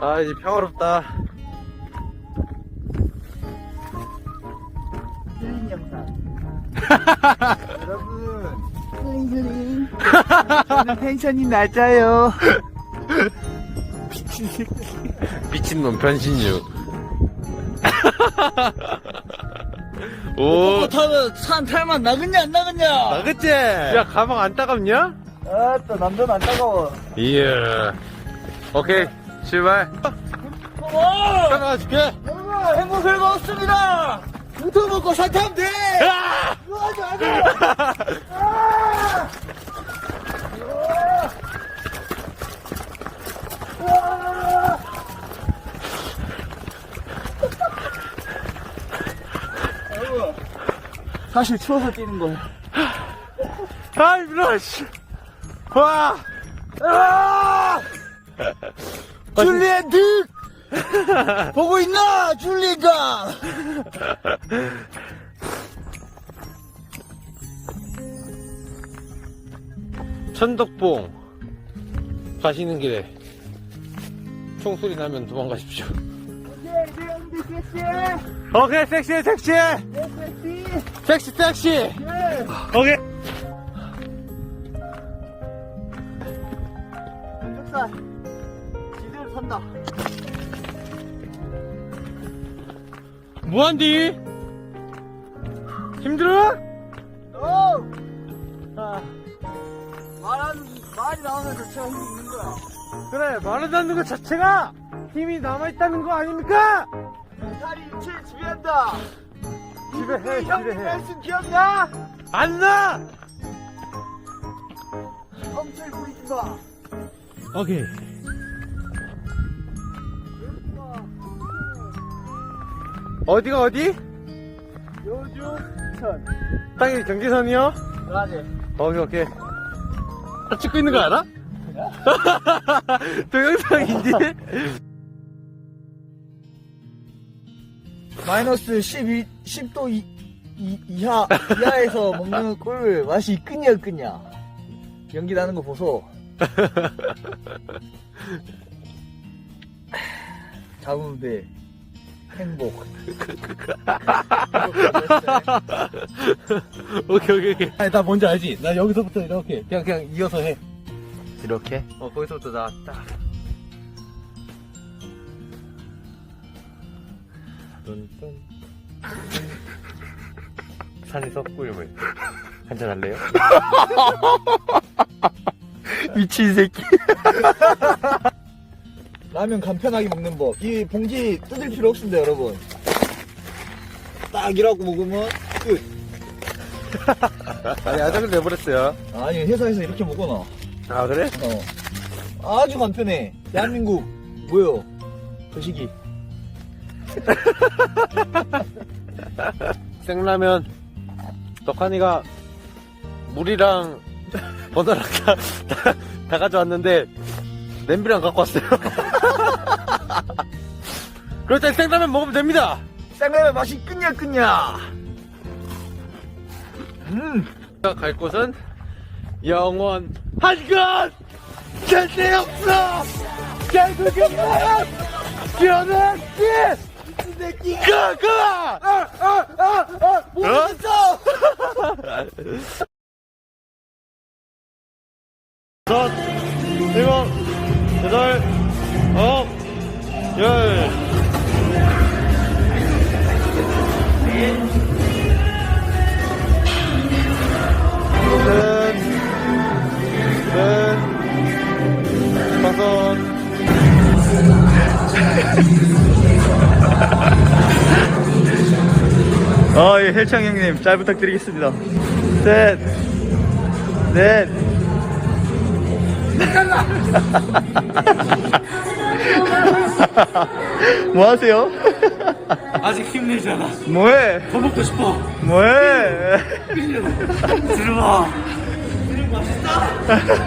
아 이제 평화롭다 영상. 여러분, 힐링 힐링. 저는 텐션이 낮아요. 미친놈 변신유 오 타면 산 탈만 나겠냐 안 나겠냐? 나겠지? 야 가방 안 따갑냐? 아또 남자는 안 따가워. 이야 오케이 출발 어! 따라가줄게 여러분 행복을 먹었습니다. 유튜브 먹고 산 타면 돼. 아! 아주 아주. 아! 아! 사실 추워서 뛰는 거예요. 아 힘들어 씨. 와 아! 줄리엔 득! 보고 있나? 줄리가! 천덕봉. 가시는 길에 총소리 나면 도망가십시오. 오케이 섹시해 섹시해. 섹시. 섹시 오케이 뭐한디? 힘들어? 오! 아, 말하는, 말이 나오면 자체가 힘이 있는 거야 그래 말한다는 것 자체가 힘이 남아 있다는 거 아닙니까? 살이 육체를 지배한다 지배해 형님 지배해 말씀 기억나? 안 나! 험철 부리지 마 오케이 어디가 어디? 요주천 땅이 경계선이요? 그러지 오케이 오케이 아, 찍고 있는 거 알아? 동영상인지? 마이너스 12, 10도 이, 이, 이하, 이하에서 먹는 꿀 맛이 끄냐, 끄냐. 연기 나는 거 보소. 잡으면 돼. 행복. 오케이 오케이 오케이 아니 나 뭔지 알지? 나 여기서부터 이렇게 그냥 그냥 이어서 해 이렇게? 어 거기서부터 뚠뚠 산에서 꿀물 한잔 할래요? 미친 새끼. 라면 간편하게 먹는 법. 이 봉지 뜯을 필요 없습니다, 여러분. 딱 이라고 먹으면 끝. 아니 아작을 내버렸어요 아니, 회사에서 이렇게 먹어놔. 아 그래? 어. 아주 간편해. 대한민국, 뭐요? 거시기. 생라면 떡하니가 물이랑 버너랑 다, 다, 다 가져왔는데 냄비랑 갖고 왔어요 그럴 땐 생라면 먹으면 됩니다 쌍라면 맛이 끈냐, 끈냐. 음. 갈 곳은 영원 한것 절대 없어 결국에는 변했지 미친 새끼. 그, 그! 아, 아, 아, 아, 모르겠어. 다섯, 일 아, 예, 헬창 형님, 잘 부탁드리겠습니다. 셋, 넷. 뭐 하세요? 아직 힘내잖아. 뭐해? 더 먹고 싶어. 뭐해? 들어봐.